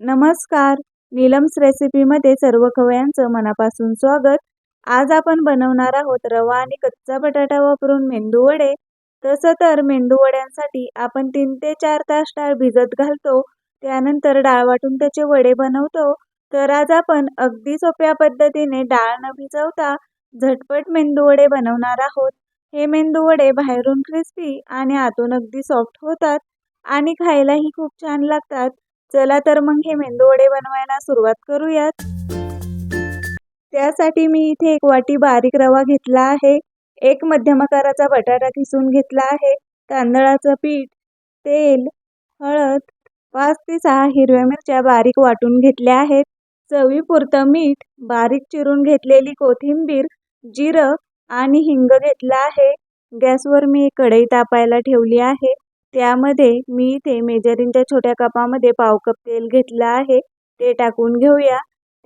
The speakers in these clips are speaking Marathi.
नमस्कार. नीलम्स रेसिपीमध्ये सर्व खवयांचं मनापासून स्वागत. आज आपण बनवणार आहोत रवा आणि कच्चा बटाटा वापरून मेंदू वडे. तसं तर मेंदू वड्यांसाठी आपण तीन ते चार तास डाळ भिजत घालतो. त्यानंतर डाळ वाटून त्याचे वडे बनवतो. तर आज आपण अगदी सोप्या पद्धतीने डाळ न भिजवता झटपट मेंदू वडे बनवणार आहोत. हे मेंदू वडे बाहेरून क्रिस्पी आणि आतून अगदी सॉफ्ट होतात आणि खायलाही खूप छान लागतात. चला तर मग हे मेंदू वडे बनवायला सुरुवात करूयात. त्यासाठी मी इथे एक वाटी बारीक रवा घेतला आहे. एक मध्यम आकाराचा बटाटा किसून घेतला आहे. तांदळाचं पीठ तेल हळद पाच ते सहा हिरव्या मिरच्या बारीक वाटून घेतल्या आहेत. चवीपुरतं मीठ बारीक चिरून घेतलेली कोथिंबीर जिरं आणि हिंग घेतलं आहे. गॅसवर मी कढई तापायला ठेवली आहे. त्यामध्ये मी इथे मेजरिंगच्या छोट्या कपामध्ये पाव कप तेल घेतलं आहे. ते टाकून घेऊया.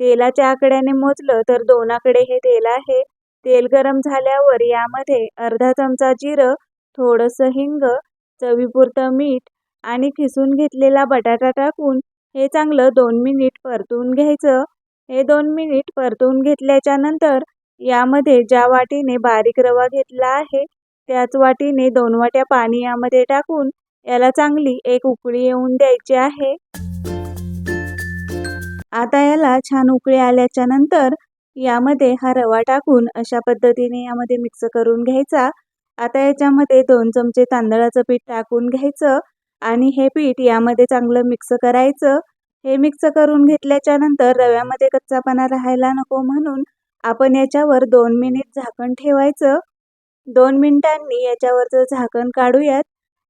तेलाच्या आकड्याने मोजलं तर दोन आकडे हे तेल आहे. तेल गरम झाल्यावर यामध्ये अर्धा चमचा जिरं थोडंसं हिंग चवीपुरतं मीठ आणि खिसून घेतलेला बटाटा टाकून हे चांगलं दोन मिनिट परतून घ्यायचं. हे दोन मिनिट परतून घेतल्याच्या नंतर यामध्ये ज्या वाटीने बारीक रवा घेतला आहे त्याच वाटीने दोन वाट्या पाणी यामध्ये टाकून याला चांगली एक उकळी येऊन द्यायची आहे. आता याला छान उकळी आल्याच्यानंतर यामध्ये हा रवा टाकून अशा पद्धतीने यामध्ये मिक्स करून घ्यायचा. आता याच्यामध्ये दोन चमचे तांदळाचं पीठ टाकून घ्यायचं आणि हे पीठ यामध्ये चांगलं मिक्स करायचं. हे मिक्स करून घेतल्याच्या नंतर रव्यामध्ये कच्चापणा राहायला नको म्हणून आपण याच्यावर दोन मिनिट झाकण ठेवायचं. दोन मिनटांनी याच्यावरचं झाकण काढूयात.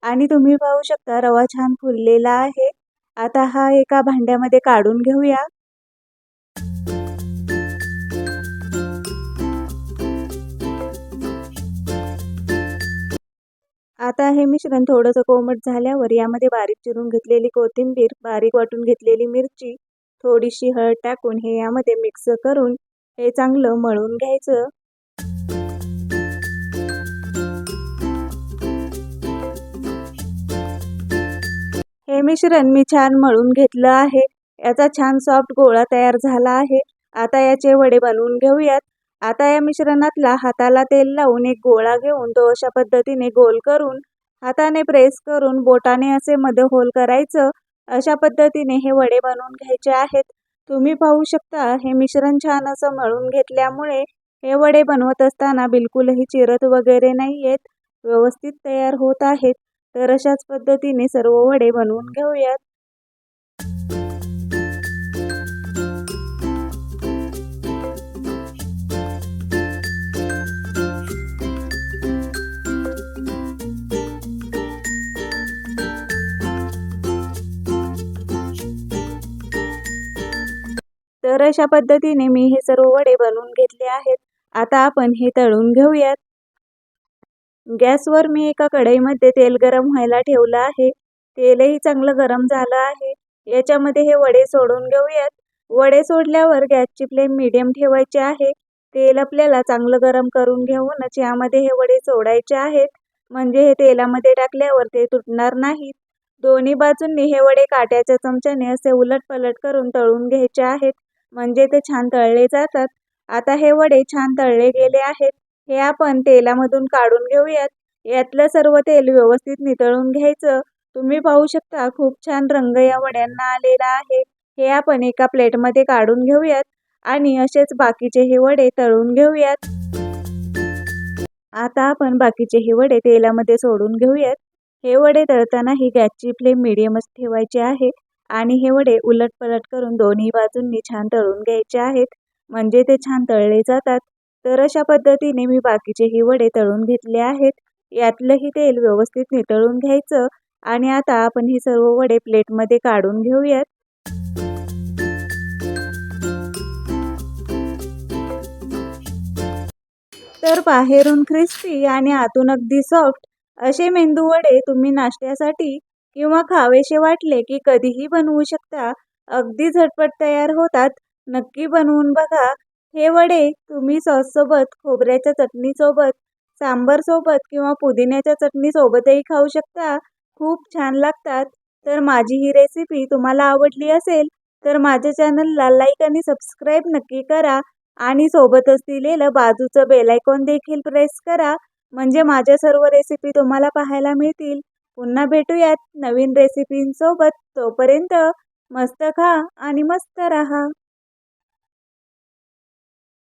आणि तुम्ही पाहू शकता रवा छान फुललेला आहे. आता हा एका भांड्यामध्ये काढून घेऊया. आता हे मिश्रण थोडंसं कोमट झाल्यावर यामध्ये बारीक चिरून घेतलेली कोथिंबीर बारीक वाटून घेतलेली मिरची थोडीशी हळद टाकून हे यामध्ये मिक्स करून हे चांगलं मळून घ्यायचं. हे मिश्रण मी छान मळून घेतलं आहे. याचा छान सॉफ्ट गोळा तयार झाला आहे. आता याचे वडे बनवून घेऊयात. आता या मिश्रणातला हाताला तेल लावून एक गोळा घेऊन तो अशा पद्धतीने गोल करून हाताने प्रेस करून बोटाने असे मध्ये होल करायचं. अशा पद्धतीने हे वडे बनवून घ्यायचे आहेत. तुम्ही पाहू शकता हे मिश्रण छान असं मळून घेतल्यामुळे हे वडे बनवत असताना बिलकुलही चिरत वगैरे नाही आहेत व्यवस्थित तयार होत आहेत. तर अशाच पद्धतीने सर्व वडे बनवून घेऊयात. तर अशा पद्धतीने मी हे सर्व वडे बनवून घेतले आहेत. आता आपण हे तळून घेऊयात. गॅसवर मी एका कढईमध्ये तेल गरम व्हायला ठेवलं आहे. तेलही चांगलं गरम झालं आहे. याच्यामध्ये हे वडे सोडून घेऊयात. वडे सोडल्यावर गॅसची फ्लेम मीडियम ठेवायची आहे. तेल आपल्याला चांगलं गरम करून घेऊनच यामध्ये हे वडे सोडायचे आहेत. म्हणजे हे तेलामध्ये टाकल्यावर ते तुटणार नाहीत. दोन्ही बाजूंनी हे वडे काट्याच्या चमच्याने असे उलट पलट करून तळून घ्यायचे आहेत. म्हणजे ते छान तळले जातात. आता हे वडे छान तळले गेले आहेत. हे आपण तेलामधून काढून घेऊयात. यातलं सर्व तेल व्यवस्थित नितळून घ्यायचं. तुम्ही पाहू शकता खूप छान रंग या वड्यांना आलेला आहे. हे आपण एका प्लेटमध्ये काढून घेऊयात आणि असेच बाकीचे हे वडे तळून घेऊयात. आता आपण बाकीचे हे वडे तेलामध्ये सोडून घेऊयात. हे वडे तळताना ही गॅसची फ्लेम मिडियमच ठेवायची आहे आणि हे वडे उलट पलट करून दोन्ही बाजूंनी छान तळून घ्यायचे आहेत. म्हणजे ते छान तळले जातात. तर अशा पद्धतीने मी बाकीचेही वडे तळून घेतले आहेत. यातलंही तेल व्यवस्थित नितळून घ्यायचं आणि आता आपण हे सर्व वडे प्लेटमध्ये काढून घेऊयात. तर बाहेरून क्रिस्पी आणि आतून अगदी सॉफ्ट असे मेंदू वडे तुम्ही नाश्त्यासाठी किंवा खावेसे वाटले की कधीही बनवू शकता. अगदी झटपट तयार होतात. नक्की बनवून बघा. हे वडे तुम्ही सॉससोबत खोबऱ्याच्या चटणीसोबत सांबरसोबत किंवा पुदिन्याच्या चटणीसोबतही खाऊ शकता. खूप छान लागतात. तर माझी ही रेसिपी तुम्हाला आवडली असेल तर माझ्या चॅनलला लाईक आणि सबस्क्राईब नक्की करा आणि सोबतच दिलेलं बाजूचं बेलायकॉन देखील प्रेस करा. म्हणजे माझ्या सर्व रेसिपी तुम्हाला पाहायला मिळतील. पुन्हा भेटूयात नवीन रेसिपींसोबत तोपर्यंत मस्त खा आणि मस्त रहा.